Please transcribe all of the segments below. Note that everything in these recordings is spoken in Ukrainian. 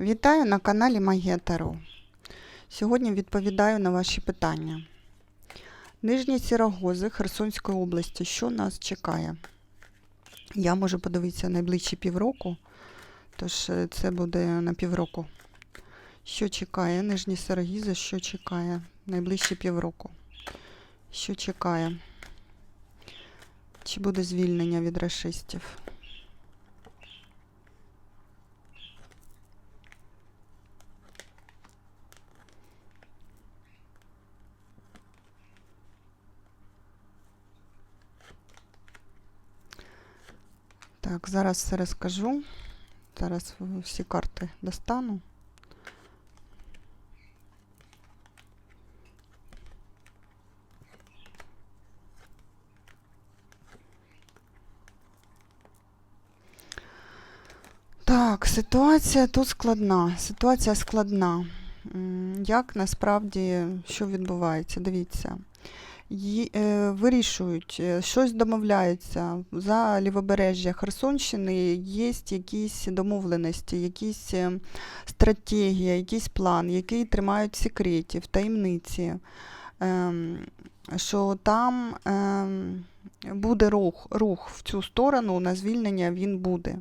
Вітаю на каналі Магія Таро. Сьогодні відповідаю на ваші питання. Нижні Сірогози Херсонської області. Що нас чекає? Я можу подивитися найближчі півроку, тож е, це буде на півроку. Що чекає? Нижні Сірогізи, що чекає? Найближчі півроку. Що чекає? Чи буде звільнення від расистів? Так, зараз все розкажу. Зараз всі карти достану. Так, ситуація тут складна. Ситуація складна. Як насправді що відбувається? Дивіться. Е, вирішують, е, щось домовляються. За лівобережжя Херсонщини є якісь домовленості, якісь е, стратегія, якийсь план, який тримають в секреті, в таємниці. Ем, що там ем, буде рух, рух в цю сторону, на звільнення він буде.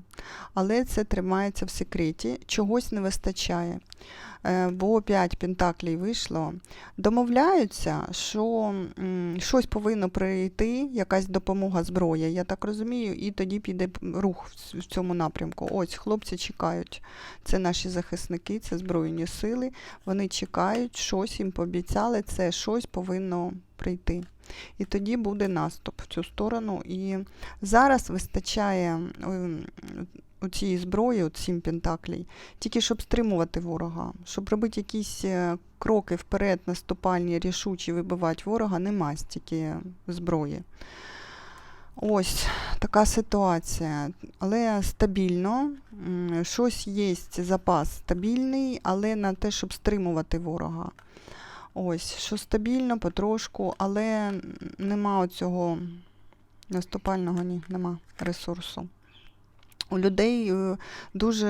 Але це тримається в секреті, чогось не вистачає. Е, Бо 5 пентаклей вийшло. Домовляються, що щось повинно прийти, якась допомога, зброя, я так розумію, і тоді піде рух в цьому напрямку. Ось хлопці чекають. Це наші захисники, це Збройні сили. Вони чекають, щось їм пообіцяли, це щось повинно прийти. І тоді буде наступ в цю сторону. І зараз вистачає у цієї зброї, от сім пентаклей, тільки щоб стримувати ворога, щоб робити якісь е, кроки вперед, наступальні, рішучі, вибивати ворога, нема стільки зброї. Ось така ситуація. Але стабільно. Щось є запас стабільний, але на те, щоб стримувати ворога. Ось, що стабільно, потрошку, але нема оцього наступального, ні, нема ресурсу. У людей е, дуже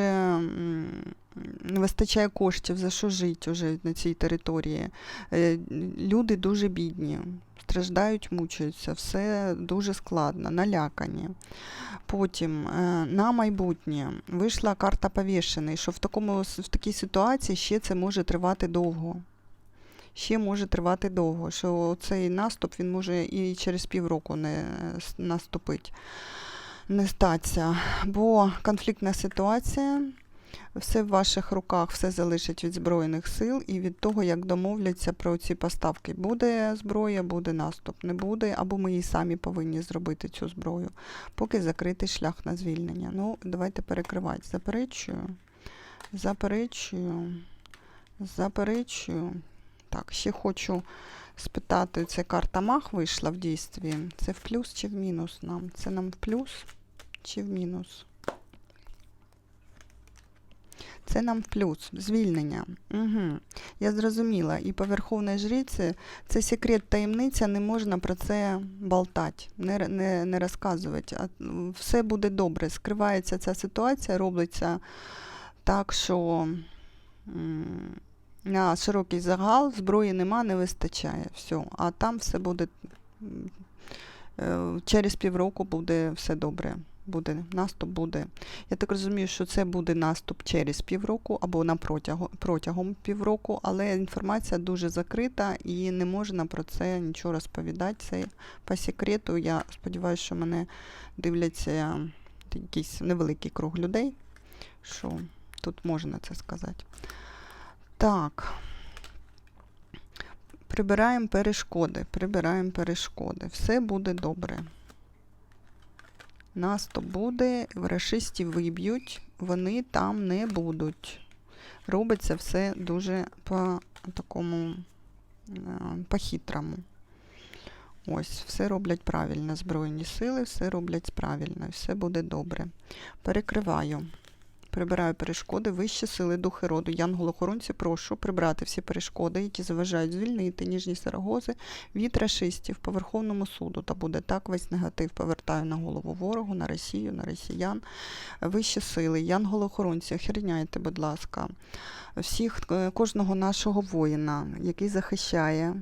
не вистачає коштів, за що жити вже на цій території. Е, Люди дуже бідні, страждають, мучаються, все дуже складно, налякані. Потім е, на майбутнє вийшла карта повішений, що в, такому, в такій ситуації ще це може тривати довго. Ще може тривати довго, що цей наступ він може і через півроку не наступить не статься, бо конфліктна ситуація, все в ваших руках, все залежить від Збройних сил і від того, як домовляться про ці поставки. Буде зброя, буде наступ, не буде, або ми її самі повинні зробити цю зброю, поки закритий шлях на звільнення. Ну, давайте перекривати. Заперечую, заперечую, заперечую. Так, ще хочу спитати, це карта Мах вийшла в дійстві. Це в плюс чи в мінус нам? Це нам в плюс чи в мінус? Це нам в плюс, звільнення. Угу. Я зрозуміла. І по Верховній жриці це секрет таємниця, не можна про це болтати, не, не, не розказувати. А все буде добре. Скривається ця ситуація, робиться так, що на широкий загал зброї нема, не вистачає. Все. А там все буде е, через півроку буде все добре. Буде наступ буде. Я так розумію, що це буде наступ через півроку або на протягом, протягом півроку, але інформація дуже закрита і не можна про це нічого розповідати. Це по секрету. Я сподіваюся, що мене дивляться якийсь невеликий круг людей, що тут можна це сказати. Так. Прибираємо перешкоди, прибираємо перешкоди. Все буде добре. Наступ буде, рашистів виб'ють, вони там не будуть. Робиться все дуже по такому е, по-хитрому. Ось, все роблять правильно. Збройні сили, все роблять правильно, все буде добре. Перекриваю. Прибираю перешкоди, вищі сили, духи роду. Янголохоронці, прошу прибрати всі перешкоди, які заважають звільнити ніжні сарагози від рашистів по Верховному суду. Та буде так весь негатив повертаю на голову ворогу, на Росію, на росіян. Вищі сили, янголохоронці, охороняйте, будь ласка, всіх, е, кожного нашого воїна, який захищає.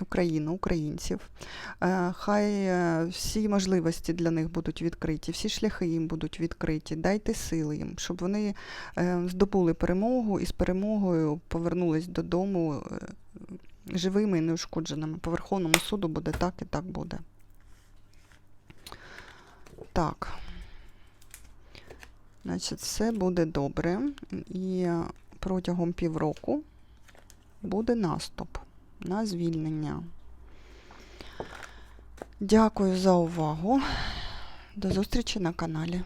Україну, українців. Е, Хай е, всі можливості для них будуть відкриті, всі шляхи їм будуть відкриті. Дайте сили їм, щоб вони е, здобули перемогу і з перемогою повернулись додому живими і неушкодженими. По Верховному суду буде так і так буде. Так. Значить, все буде добре. І протягом півроку буде наступ на звільнення. Дякую за увагу. До зустрічі на каналі.